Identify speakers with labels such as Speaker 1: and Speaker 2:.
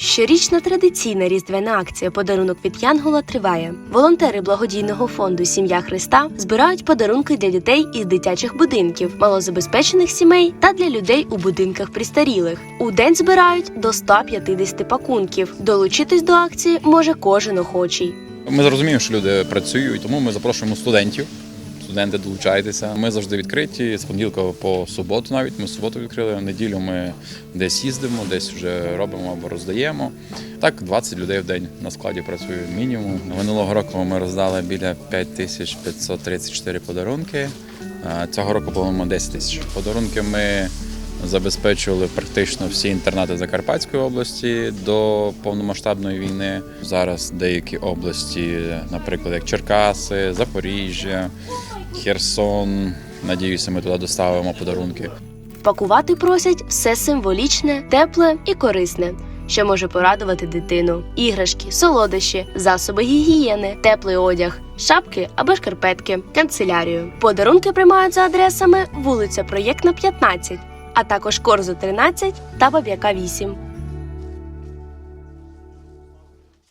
Speaker 1: Щорічна традиційна різдвяна акція Подарунок від Янгола триває. Волонтери благодійного фонду Сім'я Христа збирають подарунки для дітей із дитячих будинків, малозабезпечених сімей та для людей у будинках пристарілих. У день збирають до 150 пакунків. Долучитись до акції може кожен охочий.
Speaker 2: Ми зрозуміємо, що люди працюють, тому ми запрошуємо студентів. Студенти долучайтеся. Ми завжди відкриті з понеділка по суботу. Навіть ми суботу відкрили. В неділю ми десь їздимо, десь вже робимо або роздаємо. Так, 20 людей в день на складі працює мінімум. Минулого року ми роздали біля 5534 подарунки. Цього року по-моєму 10 тисяч. Подарунки ми забезпечували практично всі інтернати Закарпатської області до повномасштабної війни. Зараз деякі області, наприклад, як Черкаси, Запоріжжя, Херсон. Надіюся, ми туди доставимо подарунки.
Speaker 1: Пакувати просять все символічне, тепле і корисне, що може порадувати дитину: іграшки, солодощі, засоби гігієни, теплий одяг, шапки або шкарпетки, канцелярію. Подарунки приймають за адресами вулиця Проєктна, 15, а також Корзу 13 та Баб'яка 8.